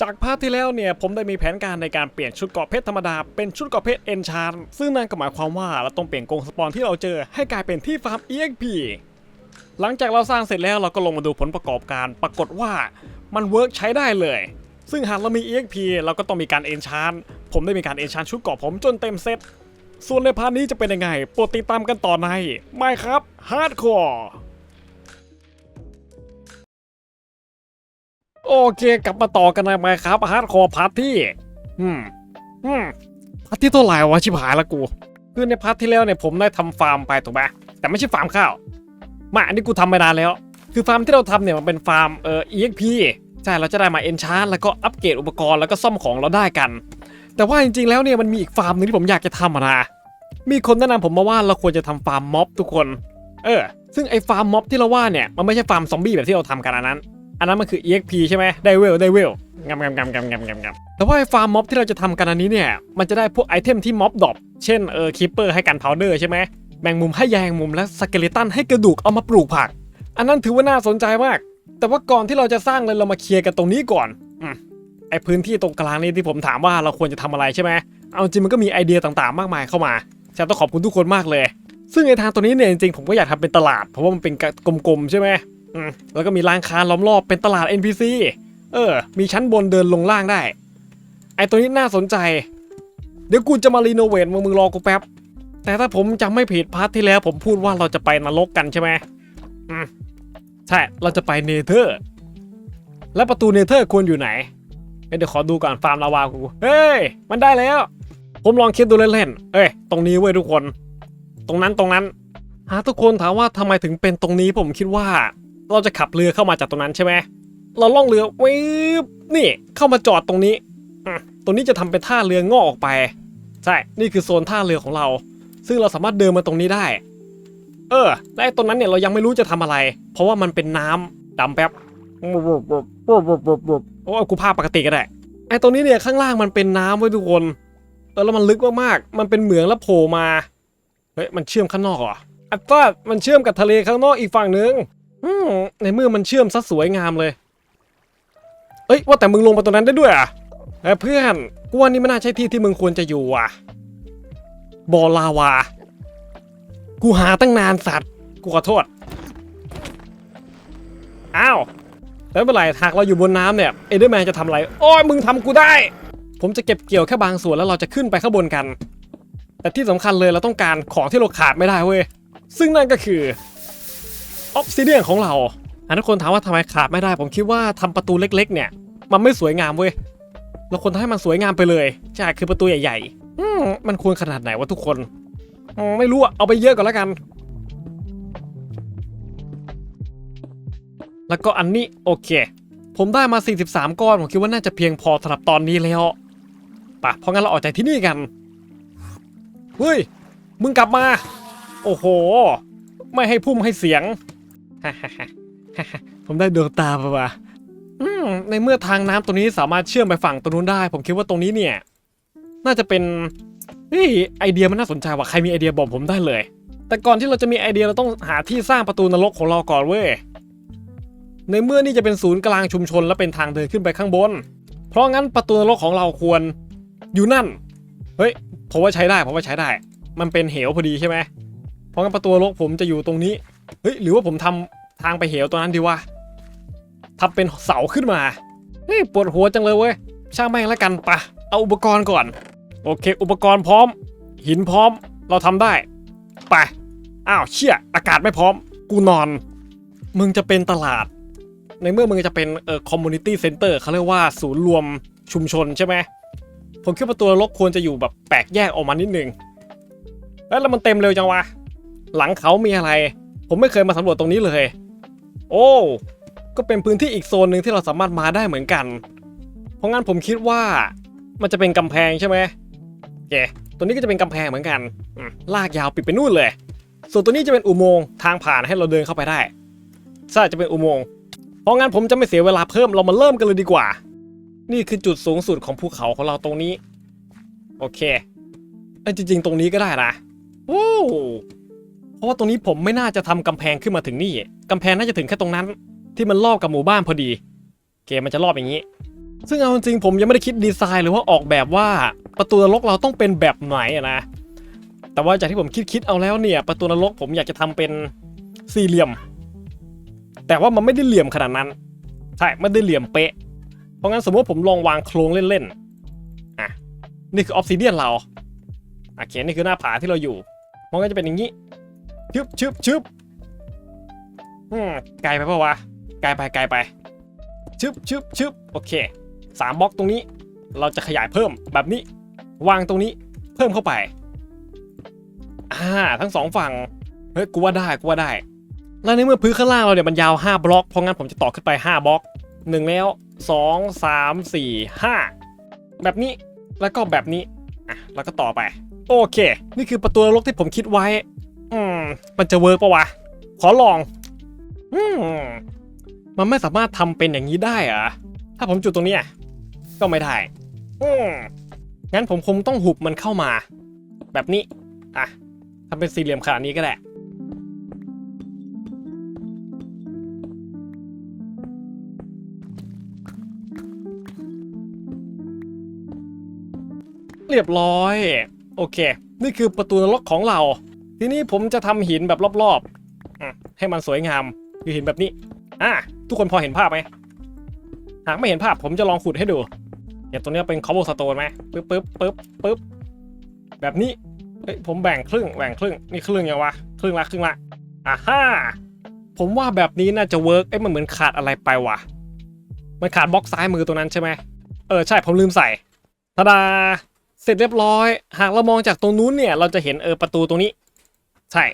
จากภาคที่แล้วเนี่ยผมได้มีแผนการในการเปลี่ยนชุดเกราะเพชรธรรมดาเป็นชุดเกราะเพชรเอนชานซึ่งนั่นก็หมายความว่าเราต้องเปลี่ยนกรงสปอนที่เราเจอให้กลายเป็นที่ฟาร์ม EXP หลังจากเราสร้างเสร็จแล้วเราก็ลงมาดูผลประกอบการปรากฏว่ามันเวิร์กใช้ได้เลย ซึ่งหากเรามี EXP เราก็ต้องมีการเอนชานผมได้มีการเอนชานชุดเกราะผมจนเต็มเซตส่วนในพาร์ทนี้จะเป็นยังไงโปรดติดตามกันต่อในไม่ครับฮาร์ดคอร์ โอเคกลับมาต่อกันนะไหมครับฮาร์ดคอร์พาร์ทที่อืมอืมพาร์ทที่เท่าไหร่วะชิบหายละกูคือในพาร์ทที่แล้วเนี่ยผมได้ทำฟาร์มไปถูกไหมแต่ไม่ใช่ฟาร์มข้าวมาอันนี้กูทำไปนานแล้ว คือฟาร์มที่เราทำเนี่ยมันเป็นฟาร์มเอ่อ EXP ใช่เราจะได้มาเอนชาร์แล้วก็อัปเกรดอุปกรณ์แล้วก็ซ่อมของเราได้กัน แต่ว่าจริงๆแล้วเนี่ยมันมีอีกฟาร์มหนึงที่ผมอยากจะทำนะมีคนแนะนำผมมาว่าเราควรจะทำฟาร์มม็อบทุกคน เออ ซึ่งไอ้ฟาร์มม็อบที่เราว่าเนี่ยมันไม่ใช่ฟาร์มซอมบี้แบบที่เราทำกันอันนั้น อันนั้นมันคือ EXP ใช่ไหมได้เวลได้เวลงำงำงำงำงำงำงำแต่ว่าไอ้ฟาร์มม็อบที่เราจะทำกันอันนี้เนี่ย มันจะได้พวกไอเทมที่ม็อบดรอปเช่นเออคีเปอร์ให้กันพาวเดอร์ใช่ไหมแมงมุมให้แยงมุมและสเกเลตันให้กระดูกเอามาปลูกผัก อันนั้นถือว่าน่าสนใจมาก แต่ว่าก่อนที่เราจะสร้างเลยเรามาเคลียร์กันตรงนี้ก่อนอไอพื้นที่ตรงกลางนี่ที่ผมถามว่าเราควรจะทำอะไรใช่ไหมเอาจริงมันก็มีไอเดียต่างๆ มากมายเข้ามาฉันต้องขอบคุณทุกคนมากเลย ซึ่งในทางตัวนี้เนี่ยจริงๆผมก็อยากทำเป็นตลาด เพราะว่ามันเป็นกลมๆใช่ไหม แล้วก็มีร้านค้าล้อมรอบเป็นตลาด NPC เออ มีชั้นบนเดินลงล่างได้ ไอตัวนี้น่าสนใจ เดี๋ยวกูจะมารีโนเวทมึงมึงรอกูแป๊บ แต่ถ้าผมจำไม่ผิดพาร์ทที่แล้วผมพูดว่าเราจะไปนรกกันใช่ไหมอืมใช่ เราจะไปเนเธอร์ แล้วประตูเนเธอร์ควรอยู่ไหนเเดี๋ยวขอดูก่อนฟาร์มลาวากู เฮ้ย มันได้แล้ว ผมลองคิดดูเล่นๆ เอ้ย ตรงนี้เว้ยทุกคน ตรงนั้นตรงนั้น หาทุกคนถามว่าทำไมถึงเป็นตรงนี้ผมคิดว่า เราจะขับเรือเข้ามาจากตรงนั้นใช่ไหมเราล่องเรือวิบนี่เข้ามาจอดตรงนี้อืมตรงนี้จะทำเป็นท่าเรืองอกออกไป ใช่ นี่คือโซนท่าเรือของเรา ซึ่งเราสามารถเดินมาตรงนี้ได้ เออและไอ้ตรงนั้นเนี่ยเรายังไม่รู้จะทำอะไร เพราะว่ามันเป็นน้ำดำแป๊บโอ้กูภาพปกติก็ได้ไอ้ตรงนี้เนี่ยข้างล่างมันเป็นน้ำไว้ยทุกคนเออแล้วมันลึกมากๆมันเป็นเหมืองแล้วโผล่มาเฮ้ยมันเชื่อมข้างนอกเหรออัตรามันเชื่อมกับทะเลข้างนอกอีกฝั่งหนึ่งอืม ในเมื่อมันเชื่อมซะสวยงามเลย เอ้ยว่าแต่มึงลงไปตรงนั้นได้ด้วยอะเอ้ยเพื่อนกูว่านี่ไม่น่าใช่ที่ที่มึงควรจะอยู่อะบอลาวา กูหาตั้งนานสัตว์ กูขอโทษ อ้าว แล้วเมื่อไหร่หากเราอยู่บนน้ำเนี่ย เอเดอร์แมนจะทำอะไร โอ้ยมึงทำกูได้ ผมจะเก็บเกี่ยวแค่บางส่วนแล้วเราจะขึ้นไปข้างบนกัน แต่ที่สำคัญเลยเราต้องการของที่เราขาดไม่ได้เว้ย ซึ่งนั่นก็คือ ออฟซิเดียนของเราอะทุกคนถามว่าทำไมขาดไม่ได้ ผมคิดว่าทำประตูเล็ก ๆ เนี่ย มันไม่สวยงามเว้ยเราควรทำให้มันสวยงามไปเลยใช่คือประตูใหญ่ๆอืมมันควรขนาดไหนวะทุกคนอไม่รู้อะเอาไปเยอะก่อนแล้วกัน แล้วก็อันนี้โอเค ผมได้มา 43 ก้อน ผมคิดว่าน่าจะเพียงพอสำหรับตอนนี้แล้วปะเพราะงั้นเราออกจากที่นี่กัน เฮ้ย มึงกลับมา โอ้โห ไม่ให้พุ่มให้เสียง ผมได้ดวงตาปะวะในเมื่อทางน้ำตัวนี้สามารถเชื่อมไปฝั่งตรงนู้นได้ ผมคิดว่าตรงนี้เนี่ย น่าจะเป็นเฮ้ยไอเดียมันน่าสนใจว่ะใครมีไอเดียบอกผมได้เลย แต่ก่อนที่เราจะมีไอเดียเราต้องหาที่สร้างประตูนรกของเราก่อนเว้ยในเมื่อนี่จะเป็นศูนย์กลางชุมชนและเป็นทางเดินขึ้นไปข้างบน เพราะงั้นประตูนรกของเราควรอยู่นั่น เฮ้ยผมว่าใช้ได้ผมว่าใช้ได้ มันเป็นเหวพอดีใช่ไหมเพราะงั้นประตูนรกผมจะอยู่ตรงนี้ เฮ้ยหรือว่าผมทำทางไปเหวตัวนั้นดีวะทำเป็นเสาขึ้นมาเฮ้ยปวดหัวจังเลยเว้ยช่างแม่งแล้วกันปะเอาอุปกรณ์ก่อน โอเค อุปกรณ์พร้อม หินพร้อมเราทำได้ไปอ้าวเชี่ยอากาศไม่พร้อม กูนอน มึงจะเป็นตลาด ในเมื่อมึงจะเป็นเอ่อคอมมูนิตี้เซ็นเตอร์เขาเรียกว่าศูนย์รวมชุมชนใช่ไหมผมคิดว่าตัวลกควรจะอยู่แบบแปลกแยกออกมานิดนึงแล้วมันเต็มเร็วจังวะหลังเขามีอะไร ผมไม่เคยมาสำรวจตรงนี้เลย โอ้ ก็เป็นพื้นที่อีกโซนหนึ่งที่เราสามารถมาได้เหมือนกัน เพราะงั้นผมคิดว่า มันจะเป็นกำแพงใช่ไหมโอเคตัวนี้ก็จะเป็นกำแพงเหมือนกันลากยาวปิดไปนู่นเลย ส่วนตัวนี้จะเป็นอุโมงค์ทางผ่านให้เราเดินเข้าไปได้ใช่จะเป็นอุโมงค์เพราะงั้นผมจะไม่เสียเวลาเพิ่มเรามาเริ่มกันเลยดีกว่า นี่คือจุดสูงสุดของภูเขาของเราตรงนี้ โอเคเอ้จริงๆ ตรงนี้ก็ได้นะโอ้ เพราะว่าตรงนี้ผมไม่น่าจะทำกำแพงขึ้นมาถึงนี่กำแพงน่าจะถึงแค่ตรงนั้น ที่มันรอบกับหมู่บ้านพอดีเคมันจะรอบอย่างนี้ ซึ่งเอาจริงผมยังไม่ได้คิดดีไซน์หรือว่าออกแบบว่าประตูนรกเราต้องเป็นแบบไหนนะ แต่ว่าจากที่ผมคิดคิดเอาแล้วเนี่ย ประตูนรกผมอยากจะทำเป็นสี่เหลี่ยม แต่ว่ามันไม่ได้เหลี่ยมขนาดนั้น ใช่ไม่ได้เหลี่ยมเป๊ะ เพราะงั้นสมมติผมลองวางโครงเล่นๆอะนี่คือออฟซิเดียนเราโอเคนี่คือหน้าผาที่เราอยู่มันก็จะเป็นอย่างนี้ ชึบชึบชึบอืมไกลไปปะวะไกลไปไกลไปชึบชึบชึบโอเคสามบล็อกตรงนี้ เราจะขยายเพิ่มแบบนี้ วางตรงนี้เพิ่มเข้าไปอ่าทั้งสองฝั่งเฮ้ยกูว่าได้กูว่าได้ แล้วในเมื่อพื้นข้างล่างเราเนี่ยมันยาว 5 บล็อกเพราะงั้นผมจะต่อขึ้นไป 5 บล็อก 1 แล้ว 2 3 4 5 แบบนี้แล้วก็แบบนี้อะแล้วก็ต่อไป โอเค นี่คือประตูนรกที่ผมคิดไว้ อืม มันจะเวิร์กปะวะ ขอลอง อืม มันไม่สามารถทำเป็นอย่างนี้ได้อะถ้าผมจุดตรงนี้ก็ไม่ได้ อืม งั้นผมคงต้องหุบมันเข้ามา แบบนี้ อะทำเป็นสี่เหลี่ยมขนาดนี้ก็ได้เรียบร้อย โอเค นี่คือประตูนรกของเรา ทีนี้ผมจะทำหินแบบรอบๆให้มันสวยงามคือหินแบบนี้อะทุกคนพอเห็นภาพไหมหากไม่เห็นภาพผมจะลองขุดให้ดูเนี่ยตรงนี้เป็นคอบสโตนไหมปึ๊บปึ๊บปึ๊บปึ๊บแบบนี้เฮ้ยผมแบ่งครึ่งแบ่งครึ่งนี่ครึ่งยังวะครึ่งละครึ่งละอ่าฮ่าผมว่าแบบนี้น่าจะเวิร์กเอ้ยมันเหมือนขาดอะไรไปวะมันขาดบล็อกซ้ายมือตรงนั้นใช่ไหมเออใช่ผมลืมใส่ทาดาเสร็จเรียบร้อย หากเรามองจากตรงนู้นเนี่ย เราจะเห็นเออประตูตรงนี้ ใช่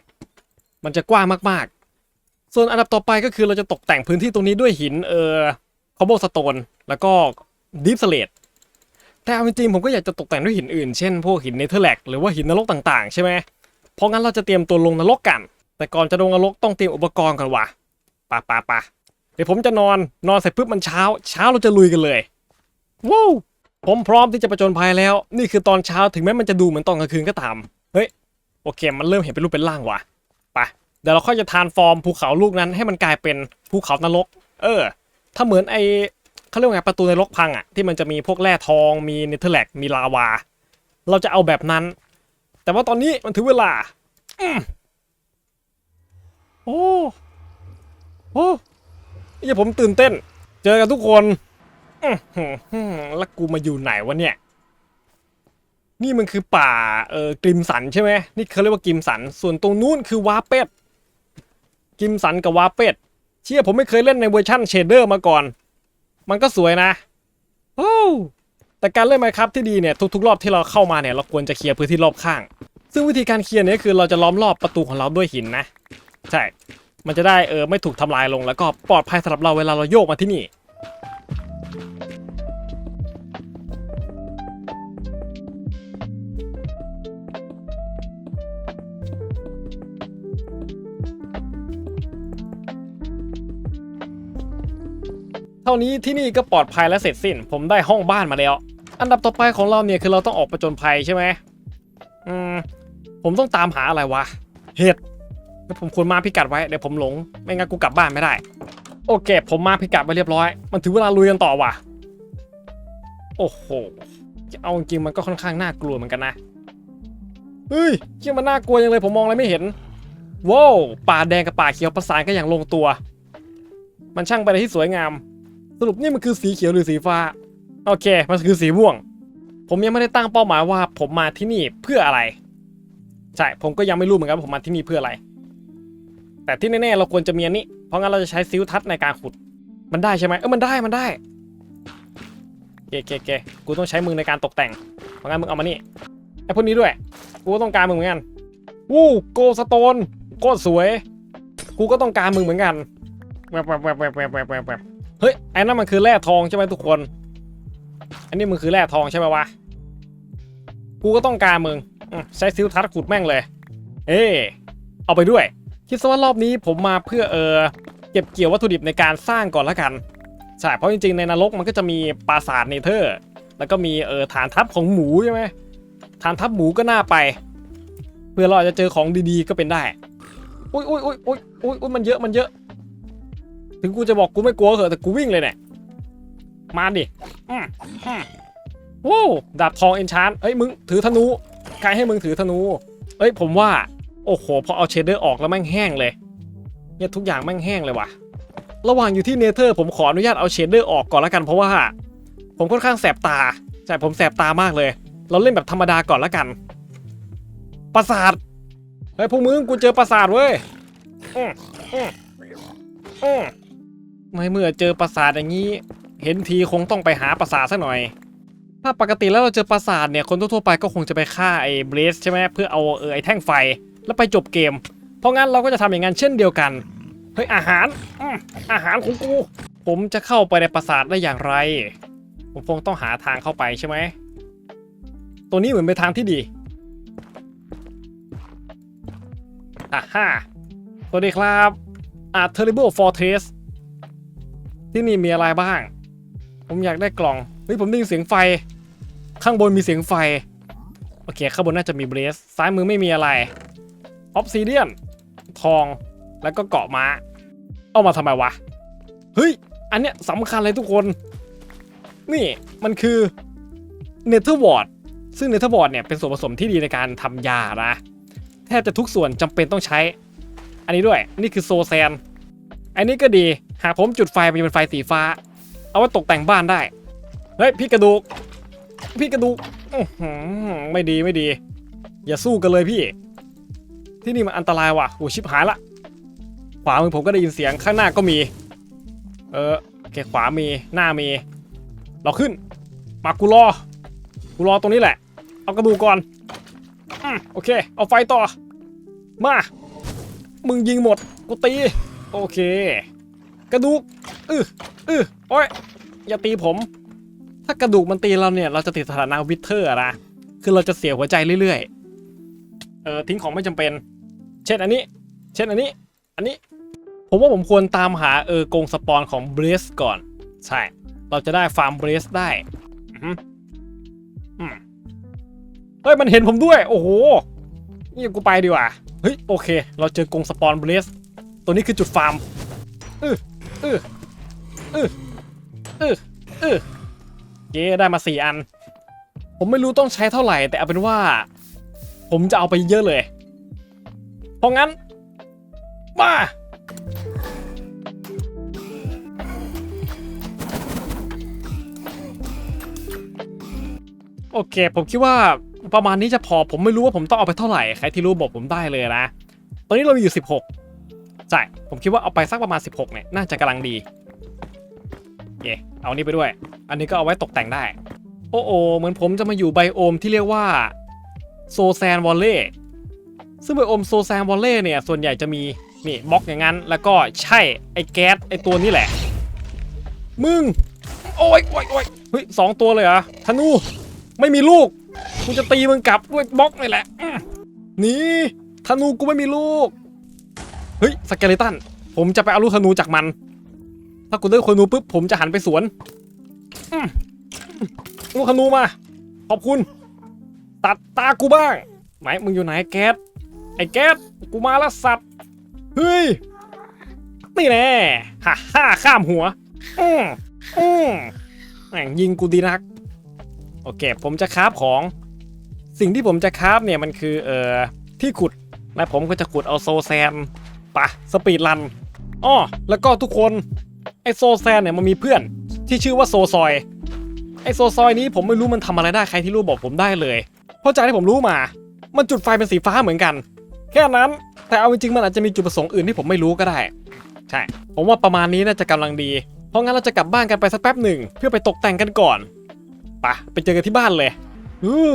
มันจะกว้างมากๆ ส่วนอันดับต่อไปก็คือเราจะตกแต่งพื้นที่ตรงนี้ด้วยหินเออคอบสโตนแล้วก็ดิฟสเลตแต่เอาจริงๆผมก็อยากจะตกแต่งด้วยหินอื่น เช่นพวกหินเนเธอร์แลกหรือว่าหินนรกต่างๆ ใช่ไหมเพราะงั้นเราจะเตรียมตัวลงนรกกัน แต่ก่อนจะลงนรกต้องเตรียมอุปกรณ์ก่อนวะปะปะปะเดี๋ยวผมจะนอนนอนเสร็จปุ๊บมันเช้า เช้าเราจะลุยกันเลยว้าวผมพร้อมที่จะประจนภัยแล้ว นี่คือตอนเช้าถึงแม้มันจะดูเหมือนตอนกลางคืนก็ตาม เฮ้ย โอเค มันเริ่มเห็นเป็นรูปเป็นร่างว่ะไปเดี๋ยวเราค่อยจะทานฟอร์มภูเขาลูกนั้นให้มันกลายเป็นภูเขานรก เออ ถ้าเหมือนไอเขาเรียกว่าไงประตูในรกพังอะที่มันจะมีพวกแร่ทองมีเนเธอร์แลกมีลาวา เราจะเอาแบบนั้น แต่ว่าตอนนี้มันถึงเวลาอโอ้โอ้ยผมตื่นเต้น เจอกันทุกคนแล้วกูมาอยู่ไหนวะเนี่ย นี่มันคือป่าเออกริมสันใช่ไหมนี่เขาเรียกว่ากิมสัน ส่วนตรงนู้นคือวาเป็ดกิมสันกับวาเป็ดเชื่อผมไม่เคยเล่นในเวอร์ชั่นเชเดอร์มาก่อน มันก็สวยนะโอ้แต่การเล่นไมครับที่ดีเนี่ยทุกๆ รอบที่เราเข้ามาเนี่ยเราควรจะเคลียร์พื้นที่รอบข้าง ซึ่งวิธีการเคลียร์เนี่ยคือเราจะล้อมรอบประตูของเราด้วยหินนะ ใช่ มันจะได้เออไม่ถูกทำลายลงแล้วก็ปลอดภัยสำหรับเราเวลาเราโยกมาที่นี่ เท่านี้ที่นี่ก็ปลอดภัยและเสร็จสิ้น ผมได้ห้องบ้านมาแล้ว อันดับต่อไปของเราเนี่ยคือเราต้องออกประจนภัยใช่ไหมอืมผมต้องตามหาอะไรวะ เห็ดแล้วผมควรมาพิกัดไว้เดี๋ยวผมหลง ไม่งั้นกูกลับบ้านไม่ได้ โอเค ผมมาพิกัดไว้เรียบร้อย มันถึงเวลาลุยกันต่อว่ะ โอ้โหเอาจริงมันก็ค่อนข้างน่ากลัวเหมือนกันนะเฮ้ยเชี่ยมันน่ากลัวยังเลยผมมองอะไรไม่เห็นว้าวป่าแดงกับป่าเขียวประสานกันอย่างลงตัว มันช่างเป็นที่สวยงาม สรุปนี่มันคือสีเขียวหรือสีฟ้า โอเค มันคือสีม่วง ผมยังไม่ได้ตั้งเป้าหมายว่า ผมมาที่นี่เพื่ออะไร ใช่ ผมก็ยังไม่รู้เหมือนกันว่าผมมาที่นี่เพื่ออะไร แต่ที่แน่ๆเราควรจะมีอันนี้ เพราะงั้นเราจะใช้ซิลทัศในการขุด มันได้ใช่ไหมเออมันได้ มันได้เกเกเกูต้องใช้มือในการตกแต่ง เพราะงั้นมึงเอามานี่ ไอ้พวกนี้ด้วย กูต้องการมึงเหมือนกัน วู้โกสโตนโคตรสวย กูก็ต้องการมึงเหมือนกันแบบแบบแบบแบบแบบแบบ เฮ้ยไอ้นั่นมันคือแร่ทองใช่ไหมทุกคน อันนี้มึงคือแร่ทองใช่ไหมวะ กูก็ต้องการมึงใช้ซิลทัศขุดแม่งเลย เอ้เอาไปด้วย คิดซะว่ารอบนี้ผมมาเพื่อเออเก็บเกี่ยววัตถุดิบในการสร้างก่อนละกัน ใช่ เพราะจริงๆในนรกมันก็จะมีปราสาทเนเธอร์ แล้วก็มีเออฐานทัพของหมูใช่ไหมฐานทัพหมูก็น่าไป เพื่อเราจะเจอของดีๆก็เป็นได้ อุ้ยอุ้ยอุ้ยอุ้ยอุ้ยมันเยอะมันเยอะ ถึงกูจะบอกกูไม่กลัวเหอะแต่กูวิ่งเลยเนี่ยมาดิอืมอืมโว้วดาบทองเอนชานเอ้ยมึงถือธนูใครให้มึงถือธนู เอ้ยผมว่า โอ้โหพอเอาเชดเดอร์ออกแล้วแม่งแห้งเลย เนี่ยทุกอย่างแม่งแห้งเลยว่ะ ระหว่างอยู่ที่เนเธอร์ผมขออนุญาตเอาเชดเดอร์ออกก่อนละกันเพราะว่า ผมค่อนข้างแสบตาใช่ผมแสบตามากเลย เราเล่นแบบธรรมดาก่อนละกันปราสาทเฮ้ยพวกมึงกูเจอปราสาทเว้ยอืมอืมอืม ไม่เมื่อเจอปราสาทอย่างนี้ เห็นทีคงต้องไปหาปราสาทสักหน่อย ถ้าปกติแล้วเราเจอปราสาทเนี่ยคนทั่วๆไปก็คงจะไปฆ่าไอ้เบรสใช่ไหมเพื่อเอาเออไอ้แท่งไฟแล้วไปจบเกม เพราะงั้นเราก็จะทำอย่างนั้นเช่นเดียวกันเฮ้ยอาหารอืมอาหารของกู ผมจะเข้าไปในปราสาทได้อย่างไร ผมคงต้องหาทางเข้าไปใช่ไหมตัวนี้เหมือนเป็นทางที่ดีอ่าฮ่าสวัสดีครับอ่า Terrible Fortress ที่นี่มีอะไรบ้าง ผมอยากได้กล่องเฮ้ยผมได้ยินเสียงไฟ ข้างบนมีเสียงไฟ โอเค ข้างบนน่าจะมีเบรส ซ้ายมือไม่มีอะไร ออฟซิเดียน ทอง แล้วก็เกาะม้า เอามาทำไมวะ เฮ้ย อันเนี้ยสำคัญเลยทุกคน นี่มันคือเนเธอร์วอร์ด ซึ่งเนเธอร์วอร์ดเนี่ยเป็นส่วนผสมที่ดีในการทำยานะ แทบจะทุกส่วนจำเป็นต้องใช้ อันนี้ด้วย นี่คือโซแซน นนี้ก็ดีหากผมจุดไฟมันจะเป็นไฟสีฟ้า เอาไว้ตกแต่งบ้านได้ เฮ้ยพี่กระดูก พี่กระดูกไม่ดีไม่ดี อย่าสู้กันเลยพี่ ที่นี่มันอันตรายว่ะโหชิบหายละขวามือผมก็ได้ยินเสียงข้างหน้าก็มี เออโอเคขวามีหน้ามี เราขึ้นมากูรอกูรอตรงนี้แหละ เอากระดูกก่อนอโอเค เอาไฟต่อ มา มึงยิงหมด กูตี โอเค กระดูกอืออือโอ้ยอย่าตีผม ถ้ากระดูกมันตีเราเนี่ย เราจะติดสถานะวิเทอร์นะคือเราจะเสียหัวใจเรื่อยๆ เออทิ้งของไม่จำเป็น เช่นอันนี้ เช่นอันนี้ อันนี้ ผมว่าผมควรตามหาเออกรงสปอนของเบรสก่อน ใช่ เราจะได้ฟาร์มเบรสได้อืออมเฮ้ยมันเห็นผมด้วย โอ้โห นี่กูไปดีกว่า เฮ้ยโอเค เราเจอกรงสปอนเบรส ตัวนี้คือจุดฟาร์มอืออืออืออืออือเย้ได้มาสี่อัน ผมไม่รู้ต้องใช้เท่าไหร่ แต่เอาเป็นว่า ผมจะเอาไปเยอะเลย เพราะงั้น มาโอเค ผมคิดว่าประมาณนี้จะพอผมไม่รู้ว่าผมต้องเอาไปเท่าไหร่ ใครที่รู้บอกผมได้เลยนะ ตอนนี้เรามีอยู่ 16 ใช่ ผมคิดว่าเอาไปสักประมาณ 16เนี่ยน่าจะกำลังดีเย่เอานี้ไปด้วย อันนี้ก็เอาไว้ตกแต่งได้ โอ้โอเหมือนผมจะมาอยู่ไบโอมที่เรียกว่าโซแซนวอลเล่ซึ่งไบโอมโซแซนวอลเล่เนี่ย ส่วนใหญ่จะมีนี่บล็อกอย่างนั้น แล้วก็ใช่ไอ้แก๊สไอ้ตัวนี้แหละ มึง โอ้ยโอ้ยโอ้ยเฮ้ยสองตัวเลยเหรอธนูไม่มีลูกกูจะตีมึงกลับด้วยบล็อกนี่แหละหนี่ธนูกูไม่มีลูก ฮ้ยสเกเลตัน ผมจะไปเอาลูกธนูจากมัน ถ้ากูได้ธนูปุ๊บผมจะหันไปสวนลูกธนูมา ขอบคุณ ตัดตากูบ้างไหนมึงอยู่ไหนแก๊สไอ้แก๊สกูมาแล้วสัตว์เฮ้ยนี่แน่ฮ่าฮ่าข้ามหัวอืมอืมแม่งยิงกูดีนัก โอเค ผมจะคราฟของ สิ่งที่ผมจะคราฟเนี่ยมันคือเอ่อที่ขุดและผมก็จะขุดเอาโซแซน ปะสปีดรันอ้อแล้วก็ทุกคนไอโซแซนเนี่ยมันมีเพื่อนที่ชื่อว่าโซซอย ไอโซซอยนี้ผมไม่รู้มันทำอะไรได้ใครที่รู้บอกผมได้เลย เพราะจากที่ผมรู้มา มันจุดไฟเป็นสีฟ้าเหมือนกัน แค่นั้นแต่เอาจริงๆมันอาจจะมีจุดประสงค์อื่นที่ผมไม่รู้ก็ได้ ใช่ ผมว่าประมาณนี้น่าจะกำลังดี เพราะงั้นเราจะกลับบ้านกันไปสักแป๊บหนึ่งเพื่อไปตกแต่งกันก่อนปะไปเจอกันที่บ้านเลยอู้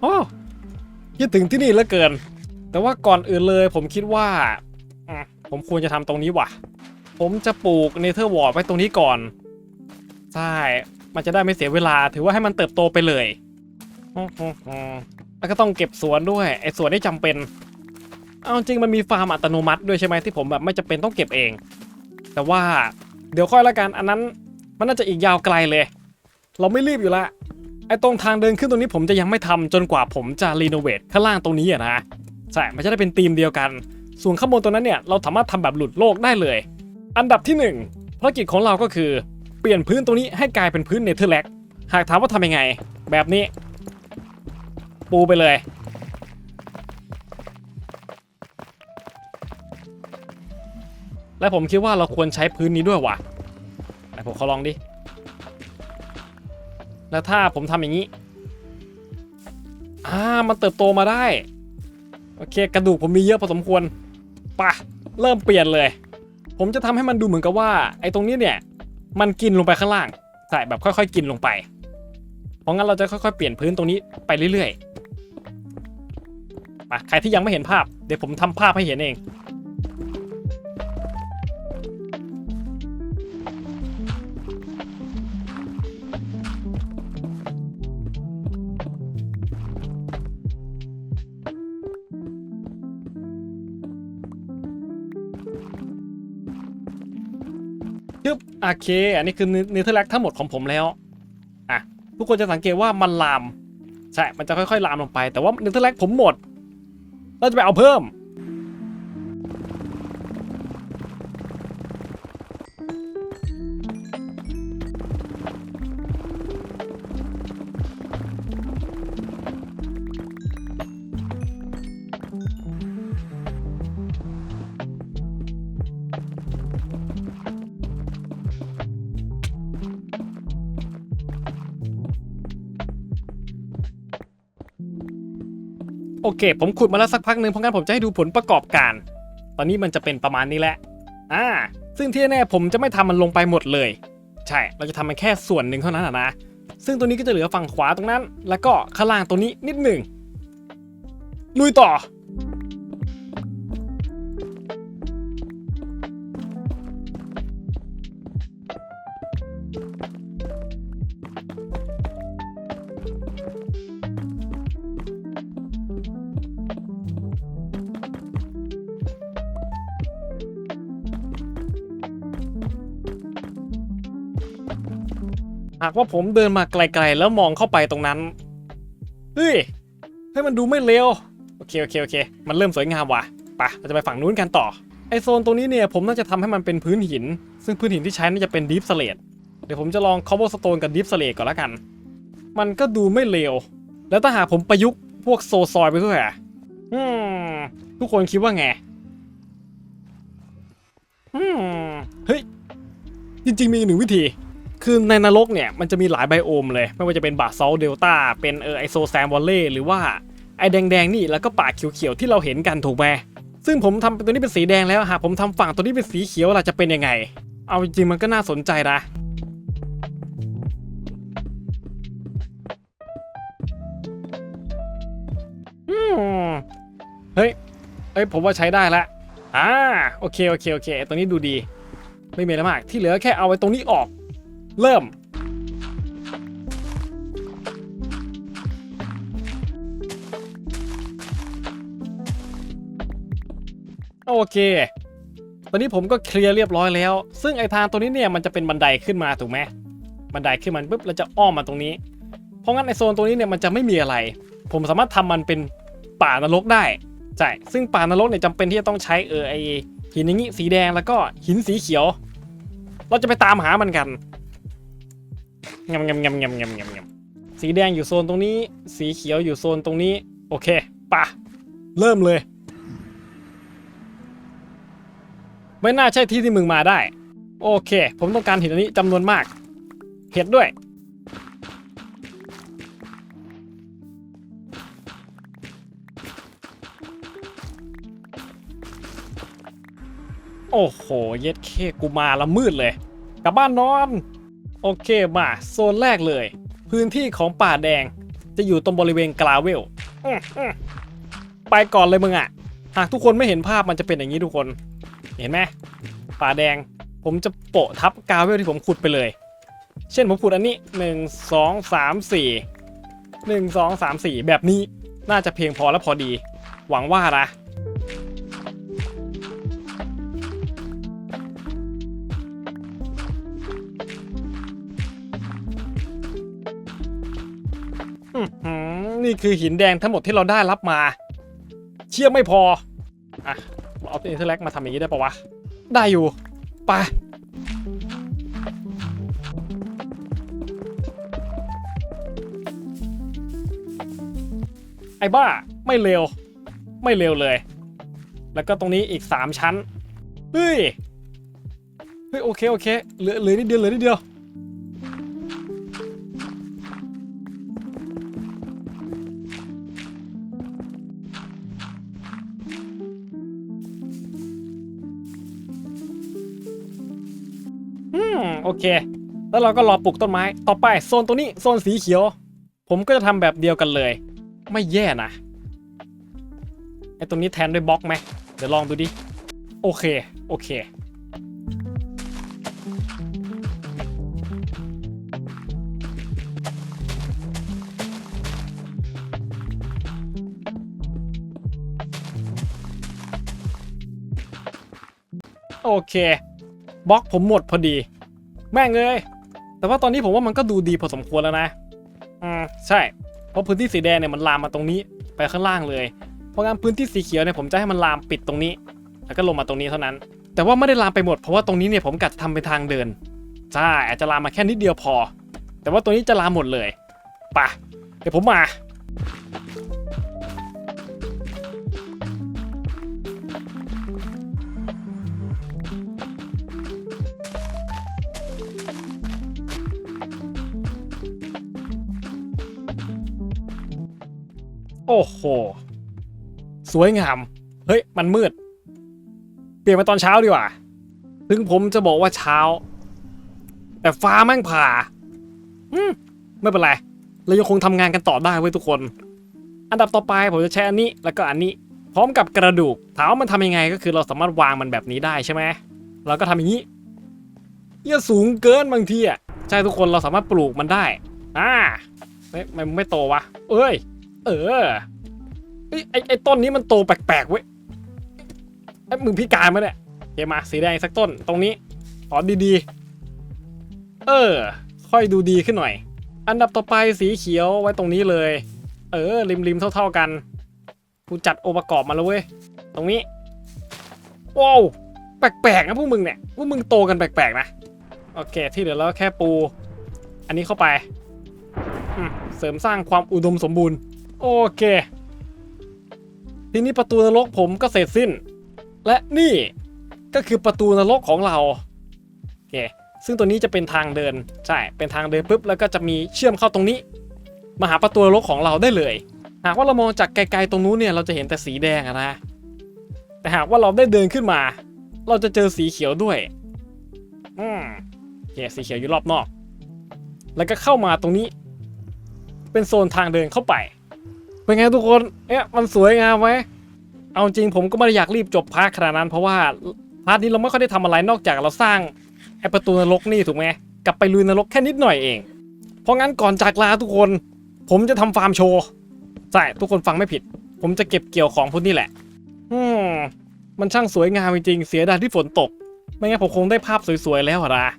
โอ้คิดถึงที่นี่เหลือเกิน แต่ว่าก่อนอื่นเลยผมคิดว่าผมควรจะทำตรงนี้ว่ะ ผมจะปลูกเนเธอร์วอร์ดไว้ตรงนี้ก่อน ใช่ มันจะได้ไม่เสียเวลา ถือว่าให้มันเติบโตไปเลยอืมอืมอืมแล้วก็ต้องเก็บสวนด้วย ไอ้สวนที่จำเป็น เอาจริงมันมีฟาร์มอัตโนมัติด้วยใช่ไหมที่ผมแบบไม่จำเป็นต้องเก็บเอง แต่ว่าเดี๋ยวค่อยละกัน อันนั้น มันน่าจะอีกยาวไกลเลย เราไม่รีบอยู่ละ ไอ้ตรงทางเดินขึ้นตรงนี้ผมจะยังไม่ทำจนกว่าผมจะรีโนเวทข้างล่างตรงนี้อะนะ ใช่มันจะได้เป็นธีมเดียวกัน ส่วนข้างบนตรงนั้นเนี่ยเราสามารถทำแบบหลุดโลกได้เลย อันดับที่หนึ่งภารกิจของเราก็คือเปลี่ยนพื้นตรงนี้ให้กลายเป็นพื้นเนเธอร์แลกหากถามว่าทำยังไง แบบนี้ ปูไปเลย และผมคิดว่าเราควรใช้พื้นนี้ด้วยว่ะไหนผมขอลองดิ แล้วถ้าผมทำอย่างนี้ อ่า มันเติบโตมาได้ โอเค กระดูกผมมีเยอะพอสมควรปะเริ่มเปลี่ยนเลย ผมจะทำให้มันดูเหมือนกับว่า ไอ้ตรงนี้เนี่ย มันกินลงไปข้างล่างใช่แบบค่อย ๆ กินลงไป เพราะงั้นเราจะค่อยๆเปลี่ยนพื้นตรงนี้ไปเรื่อยๆมาใครที่ยังไม่เห็นภาพ เดี๋ยวผมทำภาพให้เห็นเอง โอเค อันนี้คือเนเธอร์แลกทั้งหมดของผมแล้วอะทุกคนจะสังเกตว่ามันลาม ใช่ มันจะค่อยๆลามลงไป แต่ว่าเนเธอร์แลกผมหมด เราจะไปเอาเพิ่ม โอเค ผมขุดมาแล้วสักพักหนึ่งเพราะงั้นผมจะให้ดูผลประกอบการ ตอนนี้มันจะเป็นประมาณนี้แหละ อ่า ซึ่งที่แน่ผมจะไม่ทำมันลงไปหมดเลย ใช่ เราจะทำมันแค่ส่วนหนึ่งเท่านั้นนะ ซึ่งตัวนี้ก็จะเหลือฝั่งขวาตรงนั้น แล้วก็ข้างล่างตรงนี้นิดหนึ่งลุยต่อ หากว่าผมเดินมาไกลๆ แล้วมองเข้าไปตรงนั้น เฮ้ย ให้มันดูไม่เลวโอเค โอเค โอเค มันเริ่มสวยงามว่ะปะเราจะไปฝั่งนู้นกันต่อ ไอโซนตรงนี้เนี่ย ผมน่าจะทำให้มันเป็นพื้นหิน ซึ่งพื้นหินที่ใช้น่าจะเป็นดีฟสเลดเดี๋ยวผมจะลองคอบ e สโตนกับดีฟสเลดก่อนละกัน มันก็ดูไม่เลว แล้วถ้าหากผมประยุกต์พวกโซซอยไปด้วยอะอืม ทุกคนคิดว่าไงอืม เฮ้ย จริงๆมีอีกหนึ่งวิธี คือในนรกเนี่ยมันจะมีหลายไบโอมเลย ไม่ว่าจะเป็นบาซอลเดลต้าเป็นเออไอโซแซมวอลเล่หรือว่าไอแดงๆนี่แล้วก็ป่าเขียวๆที่เราเห็นกันถูกไหมซึ่งผมทำตัวนี้เป็นสีแดงแล้วหากผมทำฝั่งตัวนี้เป็นสีเขียวล่ะจะเป็นยังไง เอาจริงมันก็น่าสนใจนะเฮ้ยเอ้ยผมว่าใช้ได้ละอ่าโอเคโอเคโอเคตัวนี้ดูดี ไม่มีอะไรมาก ที่เหลือแค่เอาไว้ตรงนี้ออก เริ่ม โอเคตอนนี้ผมก็เคลียร์เรียบร้อยแล้ว ซึ่งไอ้ทางตัวนี้เนี่ยมันจะเป็นบันไดขึ้นมาถูกไหมบันไดขึ้นมาปุ๊บเราจะอ้อมมาตรงนี้ เพราะงั้นไอโซนตรงนี้เนี่ยมันจะไม่มีอะไร ผมสามารถทำมันเป็นป่านรกได้ใช่ซึ่งป่านรกเนี่ยจำเป็นที่จะต้องใช้เออไอหินอย่างงี้สีแดงแล้วก็หินสีเขียว เราจะไปตามหามันกัน งำงำงำงำงำงำงำสีแดงอยู่โซนตรงนี้ สีเขียวอยู่โซนตรงนี้ โอเคปะเริ่มเลย ไม่น่าใช่ที่ที่มึงมาได้ โอเค ผมต้องการเหินอันนี้จำนวนมาก เห็ดด้วยโอ้โห เย็ดเคกูมาละมืดเลย กลับบ้านนอน โอเคมาโซนแรกเลย พื้นที่ของป่าแดงจะอยู่ตรงบริเวณกลาเวลไปก่อนเลยมึงอะ่ะ หากทุกคนไม่เห็นภาพมันจะเป็นอย่างนี้ทุกคน เห็นไหมป่าแดงผมจะโปะทับกาเวลที่ผมขุดไปเลย เช่นผมขุดอันนี้ 1 2 3 4 1 2 3 4 แบบนี้น่าจะเพียงพอและพอดี หวังว่านะ นี่คือหินแดงทั้งหมดที่เราได้รับมา เชื่ยไม่พอ อะเอาตัวอินเทอร์แลกมาทำอย่างนี้ได้ปะวะ ได้อยู่ ไป ไอ้บ้า ไม่เร็ว ไม่เร็วเลย แล้วก็ตรงนี้อีก 3 ชั้น เฮ้ย เฮ้ย โอเค โอเค เหลือเหลือนิดเดียว เหลือนิดเดียว เค แล้วเราก็รอปลูกต้นไม้ ต่อไปโซนตรงนี้โซนสีเขียว ผมก็จะทำแบบเดียวกันเลย ไม่แย่นะไอ้ตรงนี้แทนด้วยบล็อกไหมเดี๋ยวลองดูดิ โอเค โอเค โอเคบล็อกผมหมดพอดี แม่งเลย แต่ว่าตอนนี้ผมว่ามันก็ดูดีพอสมควรแล้วนะ อืมใช่ เพราะพื้นที่สีแดงเนี่ยมันลามมาตรงนี้ไปข้างล่างเลย เพราะงั้นพื้นที่สีเขียวเนี่ยผมจะให้มันลามปิดตรงนี้ แล้วก็ลงมาตรงนี้เท่านั้น แต่ว่าไม่ได้ลามไปหมดเพราะว่าตรงนี้เนี่ยผมกัดทำเป็นทางเดิน ใช่อาจจะลามมาแค่นิดเดียวพอ แต่ว่าตัวนี้จะลามหมดเลย ป่ะ เดี๋ยวผมมา โอ้โห สวยงาม เฮ้ย มันมืด เปลี่ยนมาตอนเช้าดีกว่า ถึงผมจะบอกว่าเช้า แต่ฟ้าแม่งผ่า อืม ไม่เป็นไร เรายังคงทำงานกันต่อได้เว้ยทุกคน อันดับต่อไปผมจะใช้อันนี้แล้วก็อันนี้ พร้อมกับกระดูก ถามว่ามันทำยังไงก็คือเราสามารถวางมันแบบนี้ได้ใช่ไหม เราก็ทำอย่างนี้เหี้ยสูงเกินบางทีอะ ใช่ทุกคนเราสามารถปลูกมันได้ อ่าเฮ้ยมันไม่โตวะ เอ้ย เออไอ้ไอ้ต้นนี้มันโตแปลกๆเว้ยไอ้มึงพิการมาเนี่ยโอเคมาสีแดงสักต้นตรงนี้ขอดีๆ เออ ค่อยดูดีขึ้นหน่อย อันดับต่อไปสีเขียวไว้ตรงนี้เลย เออ ริมๆเท่าๆกัน กูจัดองค์ประกอบมาแล้วเว้ย ตรงนี้ ว้าว แปลกๆนะพวกมึงเนี่ย พวกมึงโตกันแปลกๆนะ โอเค ที่เหลือแล้วแค่ปู อันนี้เข้าไป เสริมสร้างความอุดมสมบูรณ์ โอเค ทีนี้ประตูนรกผมก็เสร็จสิ้น และนี่ก็คือประตูนรกของเราโอเคซึ่งตัวนี้จะเป็นทางเดินใช่เป็นทางเดินปุ๊บแล้วก็จะมีเชื่อมเข้าตรงนี้มาหาประตูนรกของเราได้เลย หากว่าเรามองจากไกลๆตรงนู้นเนี่ยเราจะเห็นแต่สีแดงนะแต่หากว่าเราได้เดินขึ้นมา เราจะเจอสีเขียวด้วย อืมโอเคสีเขียวอยู่รอบนอก แล้วก็เข้ามาตรงนี้ เป็นโซนทางเดินเข้าไป เป็นไงทุกคนเอ๊ะมันสวยงามไหมเอาจริงผมก็ไม่ได้อยากรีบจบพาร์ทขนาดนั้นเพราะว่าพาร์ทนี้เราไม่ค่อยได้ทำอะไรนอกจากเราสร้างไอประตูนรกนี่ถูกไหมกลับไปลุยนรกแค่นิดหน่อยเอง เพราะงั้นก่อนจากลาทุกคน ผมจะทำฟาร์มโชว์ใช่ทุกคนฟังไม่ผิด ผมจะเก็บเกี่ยวของพวกนี้แหละอืมมันช่างสวยงามจริงๆเสียดายที่ฝนตก ไม่งั้นผมคงได้ภาพสวยๆแล้วอะนะ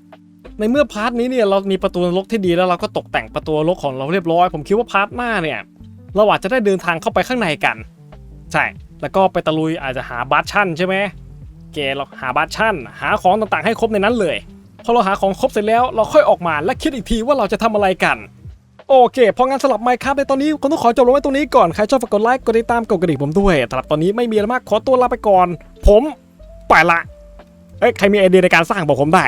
ในเมื่อพาร์ทนี้เนี่ยเรามีประตูนรกที่ดีแล้วเราก็ตกแต่งประตูนรกของเราเรียบร้อย ผมคิดว่าพาร์ทหน้าเนี่ย เราอาจจะได้เดินทางเข้าไปข้างในกัน ใช่ แล้วก็ไปตะลุยอาจจะหาบัตชั่นใช่ไหมเกเราหาบัตชั่น หาของต่างๆให้ครบในนั้นเลย พอเราหาของครบเสร็จแล้วเราค่อยออกมาและคิดอีกทีว่าเราจะทำอะไรกัน โอเคพราะงั้นสำหรับไมค์ครับในตอนนี้ผมต้องขอจบลงไว้ตรงนี้ก่อน ใครชอบฝากกดไลค์กดติดตามกดกระดิ่งผมด้วยสำหรับตอนนี้ไม่มีอะไรมากขอตัวลาไปก่อน ผมไปละเอ้ยใครมีไอเดียในการสร้างบอกผมได้